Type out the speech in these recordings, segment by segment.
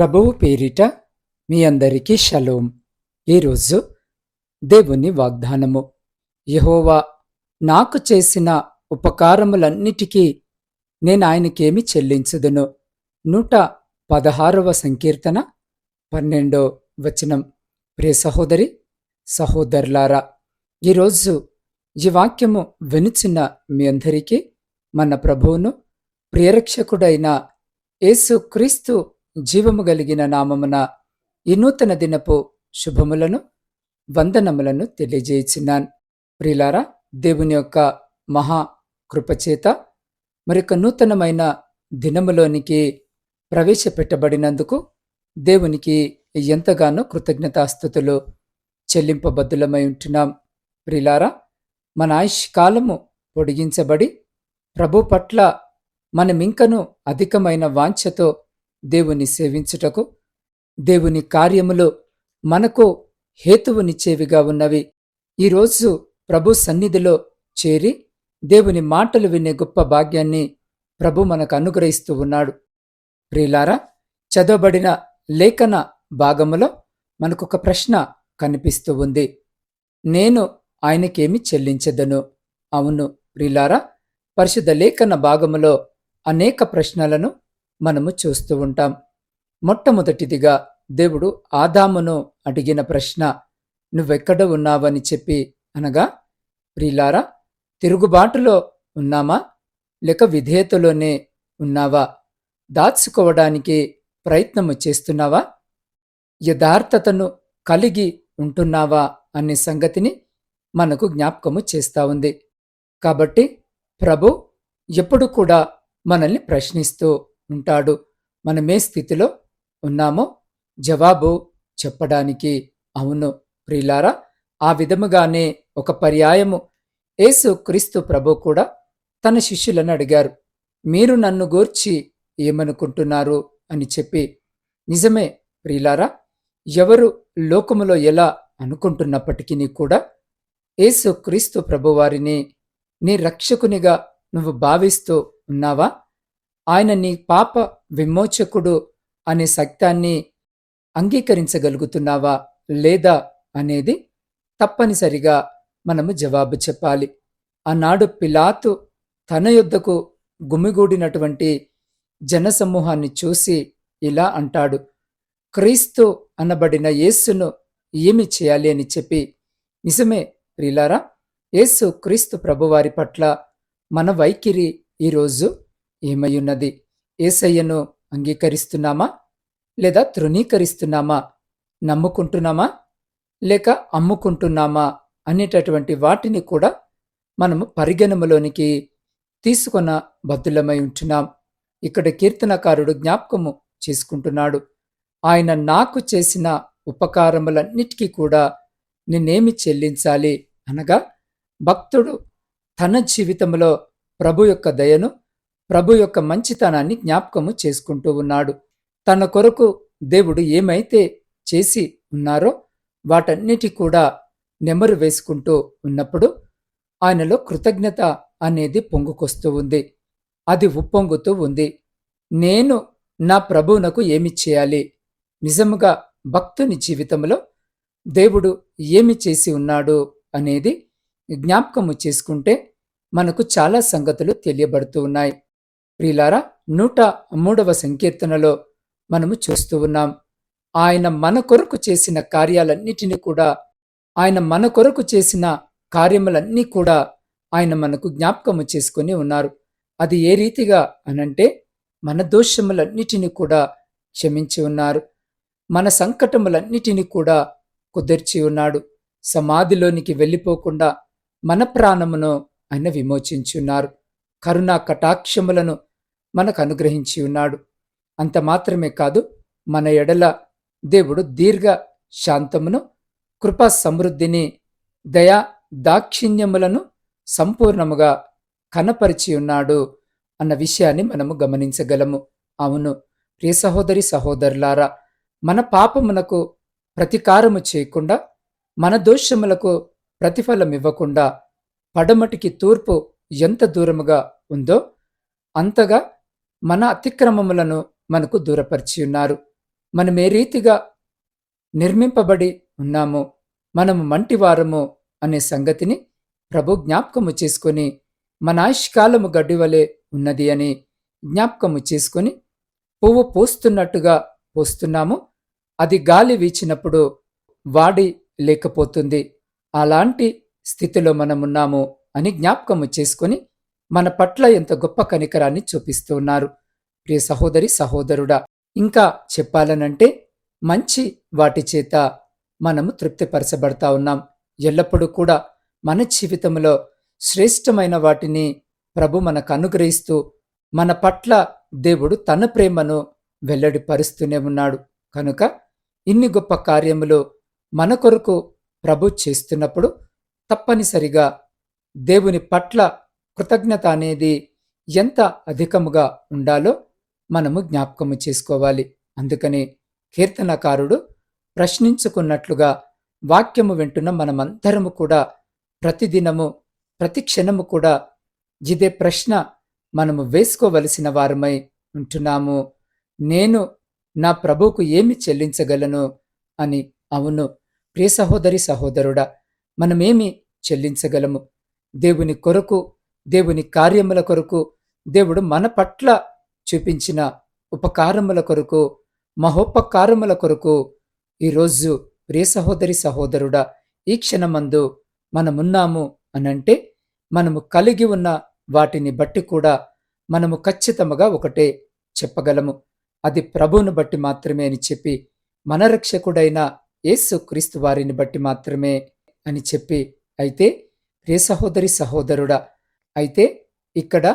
ప్రభువు పేరిట మీ అందరికీ షలోం. ఈరోజు దేవుని వాగ్దానము. యహోవా నాకు చేసిన ఉపకారములన్నిటికీ నేను ఆయనకేమి చెల్లించుదును? నూట పదహారవ సంకీర్తన పన్నెండో వచనం. ప్రియ సహోదరి సహోదరులారా ఈరోజు ఈ వాక్యము వినుచున్న మీ అందరికీ మన ప్రభువును ప్రియరక్షకుడైన యేసుక్రీస్తు జీవము కలిగిన నామమున ఈ నూతన దినపు శుభములను వందనములను తెలియజేయుచున్నాను. ప్రిలారా దేవుని యొక్క మహా కృపచేత మరొక నూతనమైన దినములోనికి ప్రవేశపెట్టబడినందుకు దేవునికి ఎంతగానో కృతజ్ఞతాస్థుతులు చెల్లింపబద్దులమై ఉంటున్నాం. ప్రిలారా మన ఆయుష్ కాలము పొడిగించబడి ప్రభు పట్ల మనమింకను అధికమైన వాంఛతో దేవుని సేవించుటకు దేవుని కార్యములు మనకు హేతువునిచ్చేవిగా ఉన్నవి. ఈరోజు ప్రభు సన్నిధిలో చేరి దేవుని మాటలు వినే గొప్ప భాగ్యాన్ని ప్రభు మనకు అనుగ్రహిస్తూ ఉన్నాడు. ప్రియులారా చదవబడిన లేఖన భాగములో మనకొక ప్రశ్న కనిపిస్తూ ఉంది. నేను ఆయనకేమి చెల్లించదను? అవును ప్రియులారా పరిశుద్ధ లేఖన భాగములో అనేక ప్రశ్నలను మనము చూస్తూ ఉంటాం. మొట్టమొదటిదిగా దేవుడు ఆదామును అడిగిన ప్రశ్న నువ్వెక్కడ ఉన్నావని చెప్పి? అనగా ప్రిలారా తిరుగుబాటులో ఉన్నామా? లేక విధేయతలోనే ఉన్నావా? దాచుకోవడానికి ప్రయత్నము చేస్తున్నావా? యథార్థతను కలిగి ఉంటున్నావా? అనే సంగతిని మనకు జ్ఞాపకము చేస్తా ఉంది. కాబట్టి ప్రభు ఎప్పుడు కూడా మనల్ని ప్రశ్నిస్తూ ఉంటాడు. మనమే స్థితిలో ఉన్నామో జవాబు చెప్పడానికి. అవును ప్రియులారా ఆ విధముగానే ఒక పర్యాయము. యేసు క్రీస్తు ప్రభు కూడా తన శిష్యులను అడిగారు మీరు నన్ను గూర్చి ఏమనుకుంటున్నారు? అని చెప్పి నిజమే ప్రియులారా ఎవరు లోకములో ఎలా అనుకుంటున్నప్పటికీ కూడా యేసు క్రీస్తు ప్రభువారిని నీ రక్షకునిగా నువ్వు భావిస్తూ ఉన్నావా? ఆయన నీ పాప విమోచకుడు అనే సత్యాన్ని అంగీకరించగలుగుతున్నావా లేదా అనేది తప్పనిసరిగా మనము జవాబు చెప్పాలి. ఆనాడు పిలాతు తన యొద్దకు గుమిగూడినటువంటి జనసమూహాన్ని చూసి ఇలా అంటాడు క్రీస్తు అనబడిన యేస్సును ఏమి చేయాలి అని చెప్పి? నిజమే ప్రిలారా యేసు క్రీస్తు ప్రభువారి పట్ల మన వైఖరి ఈరోజు ఏమయ్యున్నది? ఏసయ్యను అంగీకరిస్తున్నామా? లేదా తృణీకరిస్తున్నామా? నమ్ముకుంటున్నామా? లేక అమ్ముకుంటున్నామా? అనేటటువంటి వాటిని కూడా మనము పరిగణములోనికి తీసుకొన బద్దులమై ఉంటున్నాం. ఇక్కడ కీర్తనకారుడు జ్ఞాపకము చేసుకుంటున్నాడు. ఆయన నాకు చేసిన ఉపకారములన్నిటికీ కూడా నేనేమి చెల్లించాలి అనగా భక్తుడు తన జీవితంలో ప్రభు యొక్క దయను ప్రభు యొక్క మంచితనాన్ని జ్ఞాపకము చేసుకుంటూ ఉన్నాడు. తన కొరకు దేవుడు ఏమైతే చేసి ఉన్నారో వాటన్నిటి కూడా నెమరు వేసుకుంటూ ఉన్నప్పుడు ఆయనలో కృతజ్ఞత అనేది పొంగుకొస్తూ ఉంది. అది ఉప్పొంగుతూ ఉంది. నేను నా ప్రభువునకు ఏమి చేయాలి? నిజముగా భక్తుని జీవితంలో దేవుడు ఏమి చేసి ఉన్నాడు అనేది జ్ఞాపకము చేసుకుంటే మనకు చాలా సంగతులు తెలియబడుతూ ఉన్నాయి. ప్రియులారా నూట మూడవ సంకీర్తనలో మనము చూస్తూ ఉన్నాం. ఆయన మన కొరకు చేసిన కార్యాలన్నిటినీ కూడా ఆయన మన కొరకు చేసిన కార్యములన్నీ కూడా ఆయన మనకు జ్ఞాపకము చేసుకుని ఉన్నారు. అది ఏ రీతిగా అనంటే మన దోషములన్నిటినీ కూడా క్షమించి ఉన్నారు. మన సంకటములన్నిటినీ కూడా కుదిర్చి ఉన్నాడు. సమాధిలోనికి వెళ్ళిపోకుండా మన ప్రాణమును ఆయన విమోచించున్నారు కరుణా కటాక్షములను మనకు అనుగ్రహించి ఉన్నాడు. అంత మాత్రమే కాదు మన ఎడల దేవుడు దీర్ఘ శాంతమును కృపా సమృద్ధిని దయా దాక్షిణ్యములను సంపూర్ణముగా కనపరిచి ఉన్నాడు అన్న విషయాన్ని మనము గమనించగలము. అవును ప్రియ సహోదరి సహోదరులారా మన పాపమునకు ప్రతీకారము చేయకుండా మన దోషములకు ప్రతిఫలం ఇవ్వకుండా పడమటికి తూర్పు ఎంత దూరముగా ఉందో అంతగా మన అతిక్రమములను మనకు దూరపరిచి ఉన్నారు. మనం ఏ రీతిగా నిర్మింపబడి ఉన్నాము మనము మంటివారము అనే సంగతిని ప్రభు జ్ఞాపకము చేసుకొని మన ఆయుష్కాలము గడ్డివలే ఉన్నది అని జ్ఞాపకము చేసుకొని పువ్వు పోస్తున్నట్టుగా పోస్తున్నాము. అది గాలి వీచినప్పుడు వాడి లేకపోతుంది. అలాంటి స్థితిలో మనమున్నాము అని జ్ఞాపకము చేసుకొని మన పట్ల ఎంత గొప్ప కనికరాన్ని చూపిస్తూ ఉన్నారు. ప్రియ సహోదరి సహోదరుడా ఇంకా చెప్పాలనంటే మంచి వాటి చేత మనము తృప్తిపరచబడతా ఉన్నాం. ఎల్లప్పుడూ కూడా మన జీవితంలో శ్రేష్టమైన వాటిని ప్రభు మనకు అనుగ్రహిస్తూ మన పట్ల దేవుడు తన ప్రేమను వెల్లడిపరుస్తూనే ఉన్నాడు. కనుక ఇన్ని గొప్ప కార్యములు మన కొరకు ప్రభు చేస్తున్నప్పుడు తప్పనిసరిగా దేవుని పట్ల కృతజ్ఞత అనేది ఎంత అధికముగా ఉండాలో మనము జ్ఞాపకము చేసుకోవాలి. అందుకని కీర్తనకారుడు ప్రశ్నించుకున్నట్లుగా వాక్యము వింటున్న మనమందరము కూడా ప్రతిదినము ప్రతి క్షణము కూడా ఇదే ప్రశ్న మనము వేసుకోవలసిన వారమై ఉంటున్నాము. నేను నా ప్రభువుకు ఏమి చెల్లించగలను అని అవును. ప్రియ సహోదరి సహోదరుడా మనమేమి చెల్లించగలము? దేవుని కొరకు దేవుని కార్యముల కొరకు దేవుడు మన పట్ల చూపించిన ఉపకారముల కొరకు మహోపకారముల కొరకు ఈరోజు ప్రియ సహోదరి సహోదరుడా ఈ క్షణమందు మనమున్నాము అనంటే మనము కలిగి ఉన్న వాటిని బట్టి కూడా మనము ఖచ్చితముగా ఒకటే చెప్పగలము. అది ప్రభువును బట్టి మాత్రమే అని చెప్పి మన రక్షకుడైన యేసు క్రీస్తు వారిని బట్టి మాత్రమే అని చెప్పి అయితే ప్రియ సహోదరి సహోదరుడా అయితే ఇక్కడ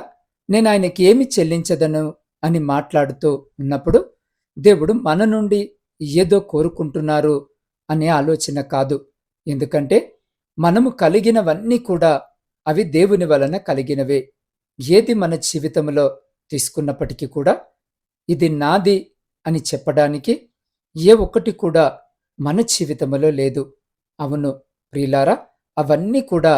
నేను ఆయనకి ఏమి చెల్లించదను అని మాట్లాడుతూ ఉన్నప్పుడు దేవుడు మన నుండి ఏదో కోరుకుంటున్నారు అనే ఆలోచన కాదు. ఎందుకంటే మనము కలిగినవన్నీ కూడా అవి దేవుని వలన కలిగినవే. ఏది మన జీవితంలో తీసుకున్నప్పటికీ కూడా ఇది నాది అని చెప్పడానికి ఏ ఒక్కటి కూడా మన జీవితంలో లేదు. అవును ప్రియులారా అవన్నీ కూడా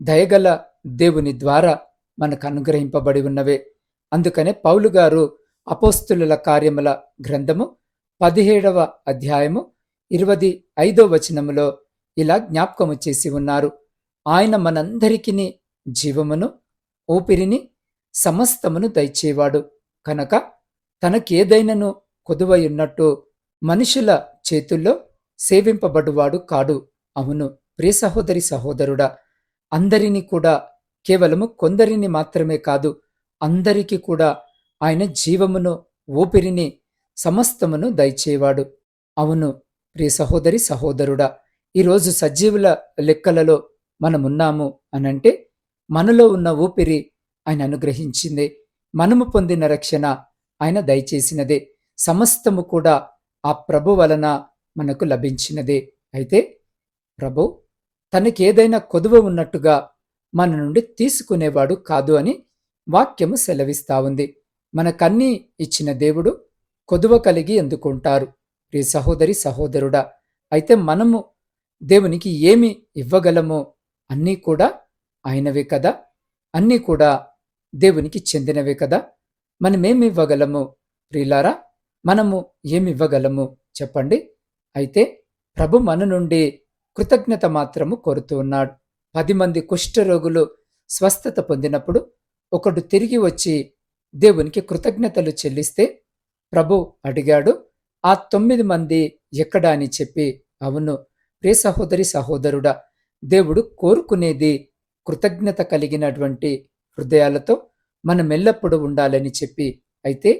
దయగల దేవుని ద్వారా మనకు అనుగ్రహింపబడి ఉన్నవే. అందుకనే పౌలు గారు అపోస్తుల కార్యముల గ్రంథము పదిహేడవ అధ్యాయము ఇరవై ఐదో వచనములో ఇలా జ్ఞాపకము చేసి ఉన్నారు. ఆయన మనందరికీ జీవమును ఊపిరిని సమస్తమును దయచేవాడు. కనుక తనకేదైనను కొదువయున్నట్టు మనుషుల చేతుల్లో సేవింపబడువాడు కాడు. అవును ప్రియ సహోదరి సహోదరుడా అందరినీ కూడా కేవలము కొందరిని మాత్రమే కాదు అందరికీ కూడా ఆయన జీవమును ఊపిరిని సమస్తమును దయచేవాడు. అవును ప్రియ సహోదరి సహోదరుడా ఈరోజు సజీవుల లెక్కలలో మనమున్నాము అనంటే మనలో ఉన్న ఊపిరి ఆయన అనుగ్రహించింది. మనము పొందిన రక్షణ ఆయన దయచేసినదే. సమస్తము కూడా ఆ ప్రభు వలన మనకు లభించినదే. అయితే ప్రభు తనకేదైనా కొదువ ఉన్నట్టుగా మన నుండి తీసుకునేవాడు కాదు అని వాక్యము సెలవిస్తా ఉంది. మనకన్నీ ఇచ్చిన దేవుడు కొదువ కలిగి ఎందుకుంటారు? ప్రియ సహోదరి సహోదరుడా అయితే మనము దేవునికి ఏమి ఇవ్వగలమో? అన్నీ కూడా ఆయనవే కదా? అన్నీ కూడా దేవునికి చెందినవే కదా? మనమేమి ఇవ్వగలము ప్రియులారా మనము ఏమి ఇవ్వగలము చెప్పండి. అయితే ప్రభు మన నుండి కృతజ్ఞత మాత్రము కోరుతూ ఉన్నాడు. పది మంది కుష్ఠరోగులు స్వస్థత పొందినప్పుడు ఒకడు తిరిగి వచ్చి దేవునికి కృతజ్ఞతలు చెల్లిస్తే ప్రభు అడిగాడు ఆ తొమ్మిది మంది ఎక్కడా? అని చెప్పి అవును ప్రియ సహోదరి సహోదరుడా దేవుడు కోరుకునేది కృతజ్ఞత కలిగినటువంటి హృదయాలతో మనం ఎల్లప్పుడూ ఉండాలని చెప్పి అయితే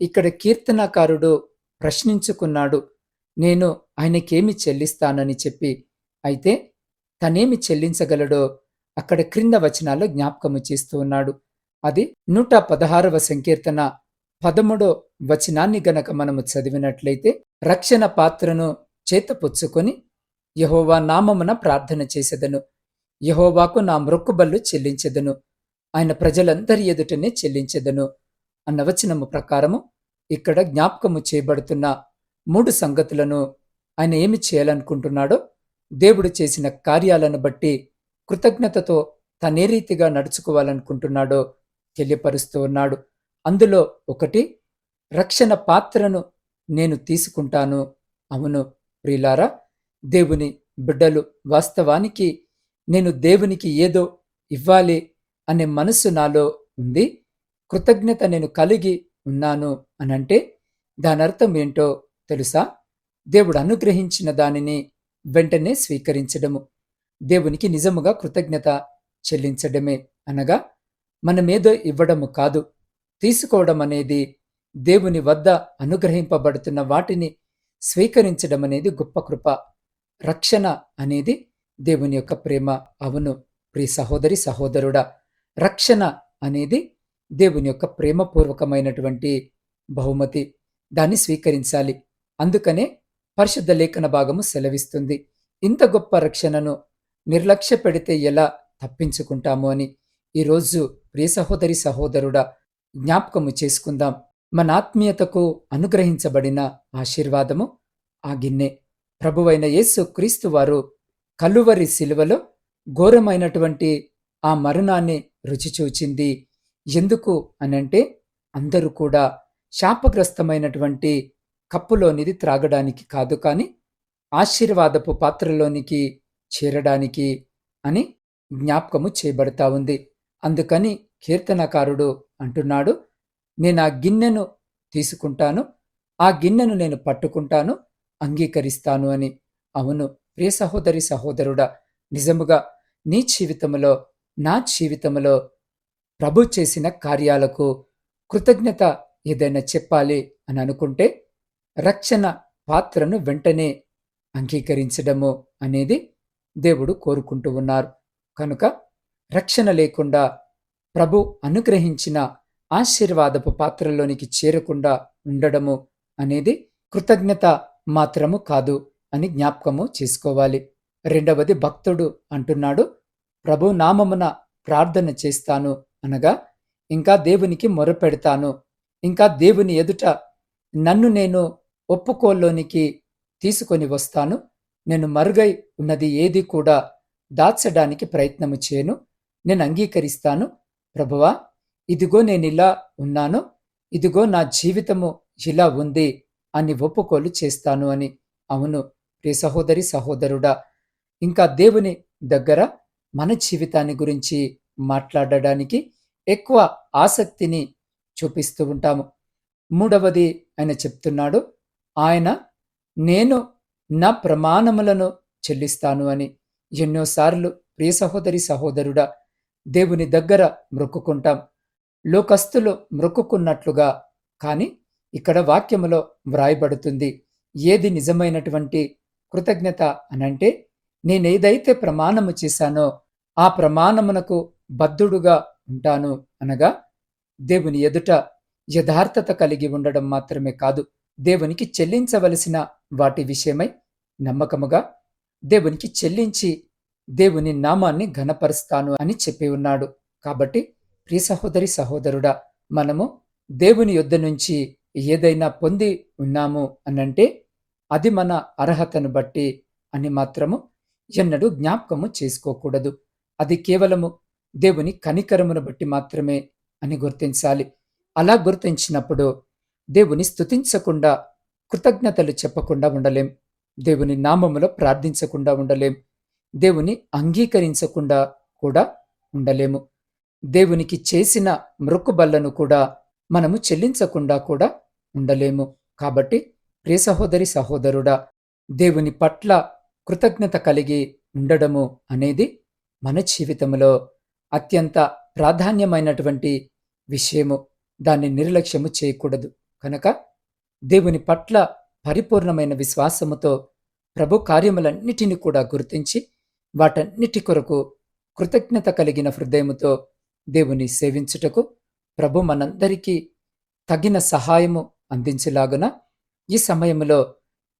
ఇక్కడ కీర్తనాకారుడు ప్రశ్నించుకున్నాడు నేను ఆయనకేమి చెల్లిస్తానని చెప్పి అయితే తనేమి చెల్లించగలడో అక్కడ క్రింద వచనాల్లో జ్ఞాపకము చేస్తూ ఉన్నాడు. అది నూట పదహారవ సంకీర్తన పదమూడో వచనాన్ని గనక మనము చదివినట్లయితే రక్షణ పాత్రను చేతపుచ్చుకొని యహోవా నామమున ప్రార్థన చేసేదను. యహోవాకు నా మ్రొక్కుబళ్ళు చెల్లించెదను. ఆయన ప్రజలందరి ఎదుటనే చెల్లించెదను అన్న వచనము ప్రకారము ఇక్కడ జ్ఞాపకము చేయబడుతున్న మూడు సంగతులను ఆయన ఏమి చేయాలనుకుంటున్నాడో దేవుడు చేసిన కార్యాలను బట్టి కృతజ్ఞతతో తనే రీతిగా నడుచుకోవాలనుకుంటున్నాడో తెలియపరుస్తూ ఉన్నాడు. అందులో ఒకటి రక్షణ పాత్రను నేను తీసుకుంటాను. అవును ప్రియులారా దేవుని బిడ్డలు వాస్తవానికి నేను దేవునికి ఏదో ఇవ్వాలి అనే మనస్సు నాలో ఉంది. కృతజ్ఞత నేను కలిగి ఉన్నాను అనంటే దాని అర్థం ఏంటో తెలుసా? దేవుడు అనుగ్రహించిన దానిని వెంటనే స్వీకరించడము. దేవునికి నిజముగా కృతజ్ఞత చెల్లించడమే అనగా మనమేదో ఇవ్వడము కాదు. తీసుకోవడం అనేది దేవుని వద్ద అనుగ్రహింపబడుతున్న వాటిని స్వీకరించడం అనేది గొప్ప కృప. రక్షణ అనేది దేవుని యొక్క ప్రేమ. అవును ప్రియ సహోదరి సహోదరుడా రక్షణ అనేది దేవుని యొక్క ప్రేమపూర్వకమైనటువంటి బహుమతి. దాన్ని స్వీకరించాలి. అందుకనే పరిశుద్ధ లేఖన భాగము సెలవిస్తుంది. ఇంత గొప్ప రక్షణను నిర్లక్ష్య పెడితే ఎలా తప్పించుకుంటాము అని ఈరోజు ప్రియ సహోదరి సహోదరుడా జ్ఞాపకము చేసుకుందాం. మన ఆత్మీయతకు అనుగ్రహించబడిన ఆశీర్వాదము ఆ గిన్నె. ప్రభువైన యేసు క్రీస్తు వారు కలువరి శిలువలో ఘోరమైనటువంటి ఆ మరణాన్ని రుచి చూచింది. ఎందుకు అనంటే అందరూ కూడా శాపగ్రస్తమైనటువంటి కప్పులోనిది త్రాగడానికి కాదు కానీ ఆశీర్వాదపు పాత్రలోనికి చేరడానికి అని జ్ఞాపకము చేయబడతా ఉంది. అందుకని కీర్తనకారుడు అంటున్నాడు నేను ఆ గిన్నెను తీసుకుంటాను ఆ గిన్నెను నేను పట్టుకుంటాను అంగీకరిస్తాను అని. అవును ప్రియ సహోదరి సహోదరుడా నిజముగా నీ జీవితంలో నా జీవితంలో ప్రభు చేసిన కార్యాలకు కృతజ్ఞత ఏదైనా చెప్పాలి అని అనుకుంటే రక్షణ పాత్రను వెంటనే అంగీకరించడము అనేది దేవుడు కోరుకుంటూ ఉన్నారు. కనుక రక్షణ లేకుండా ప్రభు అనుగ్రహించిన ఆశీర్వాదపు పాత్రలోనికి చేరకుండా ఉండడము అనేది కృతజ్ఞత మాత్రము కాదు అని జ్ఞాపకము చేసుకోవాలి. రెండవది భక్తుడు అంటున్నాడు ప్రభు నామమున ప్రార్థన చేస్తాను అనగా ఇంకా దేవునికి మొరపెడతాను. ఇంకా దేవుని ఎదుట నన్ను నేను ఒప్పుకోల్లోనికి తీసుకొని వస్తాను. నేను మరుగై ఉన్నది ఏది కూడా దాచడానికి ప్రయత్నము చేయను. నేను అంగీకరిస్తాను. ప్రభువా ఇదిగో నేను ఇలా ఉన్నాను. ఇదిగో నా జీవితము ఇలా ఉంది అని ఒప్పుకోలు చేస్తాను అని. అవును ప్రియ సహోదరి సహోదరుడా ఇంకా దేవుని దగ్గర మన జీవితాన్ని గురించి మాట్లాడడానికి ఎక్కువ ఆసక్తిని చూపిస్తూ ఉంటాము. మూడవది ఆయన చెప్తున్నాడు ఆయన నేను నా ప్రమాణములను చెల్లిస్తాను అని ఎన్నోసార్లు ప్రియ సహోదరి సహోదరుడా దేవుని దగ్గర మ్రొక్కుకుంటాం లోకస్తులు మ్రొక్కుకున్నట్లుగా కానీ ఇక్కడ వాక్యములో వ్రాయబడుతుంది ఏది నిజమైనటువంటి కృతజ్ఞత అనంటే నేనేదైతే ప్రమాణము చేశానో ఆ ప్రమాణమునకు బద్ధుడుగా ఉంటాను అనగా దేవుని ఎదుట యథార్థత కలిగి ఉండడం మాత్రమే కాదు. దేవునికి చెల్లించవలసిన వాటి విషయమై నమ్మకముగా దేవునికి చెల్లించి దేవుని నామాన్ని ఘనపరుస్తాను అని చెప్పి ఉన్నాడు. కాబట్టి ప్రియ సహోదరి సహోదరుడా మనము దేవుని యొద్ద నుంచి ఏదైనా పొంది ఉన్నాము అనంటే అది మన అర్హతను బట్టి అని మాత్రము ఎన్నడూ జ్ఞాపకము చేసుకోకూడదు. అది కేవలము దేవుని కనికరమును బట్టి మాత్రమే అని గుర్తించాలి. అలా గుర్తించినప్పుడు దేవుని స్తుతించకుండా కృతజ్ఞతలు చెప్పకుండా ఉండలేం. దేవుని నామములో ప్రార్థించకుండా ఉండలేం. దేవుని అంగీకరించకుండా కూడా ఉండలేము. దేవునికి చేసిన మృక్కుబల్లను కూడా మనము చెల్లించకుండా కూడా ఉండలేము. కాబట్టి ప్రియ సహోదరి సహోదరుడా దేవుని పట్ల కృతజ్ఞత కలిగి ఉండడము అనేది మన జీవితంలో అత్యంత ప్రాధాన్యమైనటువంటి విషయము. దాన్ని నిర్లక్ష్యము చేయకూడదు. కనుక దేవుని పట్ల పరిపూర్ణమైన విశ్వాసముతో ప్రభు కార్యములన్నిటిని కూడా గుర్తించి వాటన్నిటి కొరకు కృతజ్ఞత కలిగిన హృదయముతో దేవుని సేవించుటకు ప్రభు మనందరికీ తగిన సహాయము అందించేలాగున ఈ సమయంలో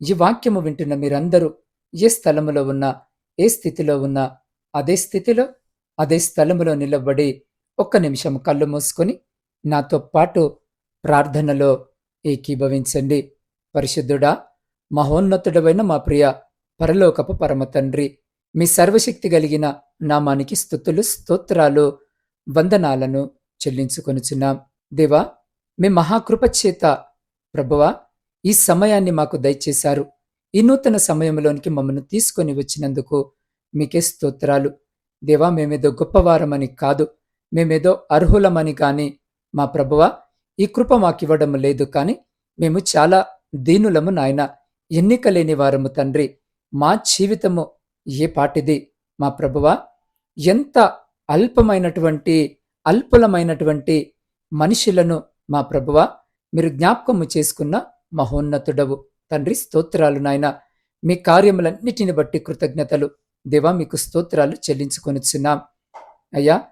ఈ వాక్యము వింటున్న మీరందరూ ఏ స్థలములో ఉన్నా ఏ స్థితిలో ఉన్నా అదే స్థితిలో అదే స్థలములో నిలబడి ఒక్క నిమిషం కళ్ళు మూసుకొని నాతో పాటు ప్రార్థనలో ఏకీభవించండి. పరిశుద్ధుడా మహోన్నతుడవైన మా ప్రియ పరలోకపు పరమ తండ్రి మీ సర్వశక్తి కలిగిన నామానికి స్థుతులు స్తోత్రాలు వందనాలను చెల్లించుకొనుచున్నాం. దేవా మీ మహాకృపచేత ప్రభువా ఈ సమయాన్ని మాకు దయచేశారు. ఈ నూతన సమయంలోనికి మమ్మల్ని తీసుకొని వచ్చినందుకు మీకే స్తోత్రాలు. దేవా మేమేదో గొప్పవారమని కాదు మేమేదో అర్హులమని కానీ మా ప్రభువ ఈ కృప మాకివ్వడం లేదు కాని మేము చాలా దీనులము నాయన. ఎన్నిక లేని వారము తండ్రి. మా జీవితము ఏ పాటిది? మా ప్రభువా ఎంత అల్పమైనటువంటి అల్పులమైనటువంటి మనుషులను మా ప్రభువా మీరు జ్ఞాపకము చేసుకున్న మహోన్నతుడవు. తండ్రి స్తోత్రాలు నాయన. మీ కార్యములన్నిటిని బట్టి కృతజ్ఞతలు. దేవా మీకు స్తోత్రాలు చెల్లించుకొనిచున్నాం. అయ్యా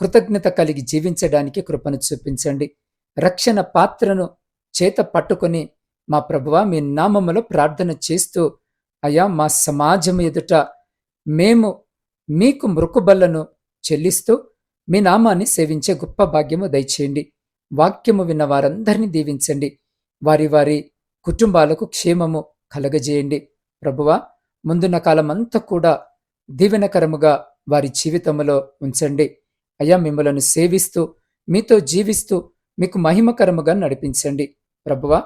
కృతజ్ఞత కలిగి జీవించడానికి కృపను చూపించండి. రక్షణ పాత్రను చేత పట్టుకొని మా ప్రభువ మీ నామములో ప్రార్థన చేస్తూ అయ్యా మా సమాజం ఎదుట మేము మీకు మృకుబల్లను చెల్లిస్తూ మీ నామాన్ని సేవించే గొప్ప భాగ్యము దయచేయండి. వాక్యము విన్న వారందరినీ దీవించండి. వారి వారి కుటుంబాలకు క్షేమము కలగజేయండి. ప్రభువా ముందున్న కాలమంతా కూడా దీవెనకరముగా వారి జీవితంలో ఉంచండి. అయ్యా మిమ్మలను సేవిస్తూ మీతో జీవిస్తూ మీకు మహిమకరముగా నడిపించండి. ప్రభువ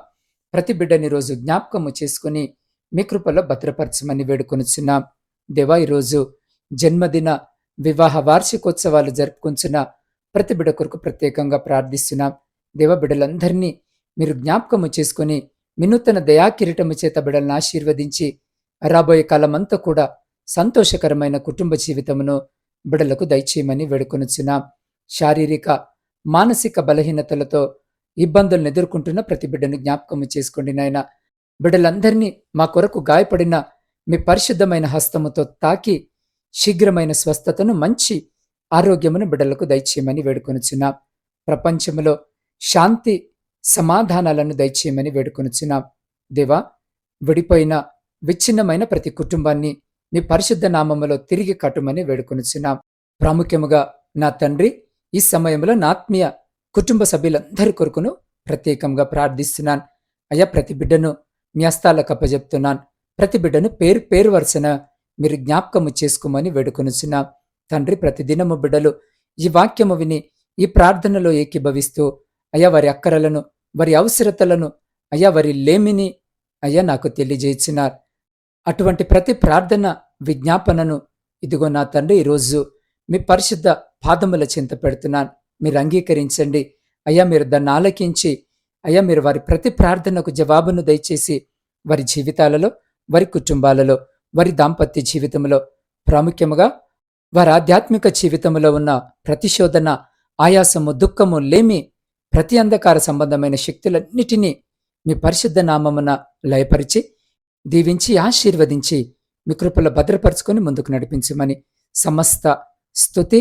ప్రతి బిడ్డని రోజు జ్ఞాపకము చేసుకుని మీ కృపలో భద్రపరచమని వేడుకొనుచున్నాం. దేవా ఈరోజు జన్మదిన వివాహ వార్షికోత్సవాలు జరుపుకుంటున్న ప్రతి బిడ్డ కొరకు ప్రత్యేకంగా ప్రార్థిస్తున్నాం. దేవ బిడ్డలందరినీ మీరు జ్ఞాపకము చేసుకుని వినూతన దయాకిరీటము చేత బిడ్డలను ఆశీర్వదించి రాబోయే కాలమంతా కూడా సంతోషకరమైన కుటుంబ జీవితమును బిడలకు దయచేయమని వేడుకొనుచున్నాం. శారీరక మానసిక బలహీనతలతో ఇబ్బందులను ఎదుర్కొంటున్న ప్రతి బిడ్డను జ్ఞాపకం చేసుకోండి నాయన. బిడ్డలందరినీ మా కొరకు గాయపడిన మీ పరిశుద్ధమైన హస్తముతో తాకి శీఘ్రమైన స్వస్థతను మంచి ఆరోగ్యమును బిడ్డలకు దయచేయమని వేడుకొనుచున్నాం. ప్రపంచంలో శాంతి సమాధానాలను దయచేయమని వేడుకొనుచున్నాం. దేవా విడిపోయిన విచ్ఛిన్నమైన ప్రతి కుటుంబాన్ని మీ పరిశుద్ధ నామములో తిరిగి కట్టుమని వేడుకొనుచున్నాం. ప్రాముఖ్యముగా నా తండ్రి ఈ సమయంలో నా ఆత్మీయ కుటుంబ సభ్యులందరి కొరకును ప్రత్యేకంగా ప్రార్థిస్తున్నాను. అయ్యా ప్రతి బిడ్డను మీ హస్తాలకు అప్పజెప్తున్నాను ప్రతి బిడ్డను పేరు పేరు వరుసన మీరు జ్ఞాపకము చేసుకోమని వేడుకొనుచున్నాం. తండ్రి ప్రతిదినము బిడ్డలు ఈ వాక్యము విని ఈ ప్రార్థనలో ఏకీభవిస్తూ అయ్యా వారి అక్కరలను వారి అవసరతలను అయ్యా వారి లేమిని అయ్యా నాకు తెలియజేయించినారు అటువంటి ప్రతి ప్రార్థన విజ్ఞాపనను ఇదిగో నా తండ్రి ఈరోజు మీ పరిశుద్ధ పాదముల చింత పెడుతున్నాను. మీరు అంగీకరించండి. అయ్యా మీరు దాన్ని ఆలకించి అయ్యా మీరు వారి ప్రతి ప్రార్థనకు జవాబును దయచేసి వారి జీవితాలలో వారి కుటుంబాలలో వారి దాంపత్య జీవితంలో ప్రాముఖ్యముగా వారి ఆధ్యాత్మిక జీవితంలో ఉన్న ప్రతిశోధన ఆయాసము దుఃఖము లేమి ప్రతి అంధకార సంబంధమైన శక్తులన్నిటినీ మీ పరిశుద్ధ నామమున లయపరిచి దీవించి ఆశీర్వదించి మీ కృపలో భద్రపరుచుకొని ముందుకు నడిపించమని సమస్త స్థుతి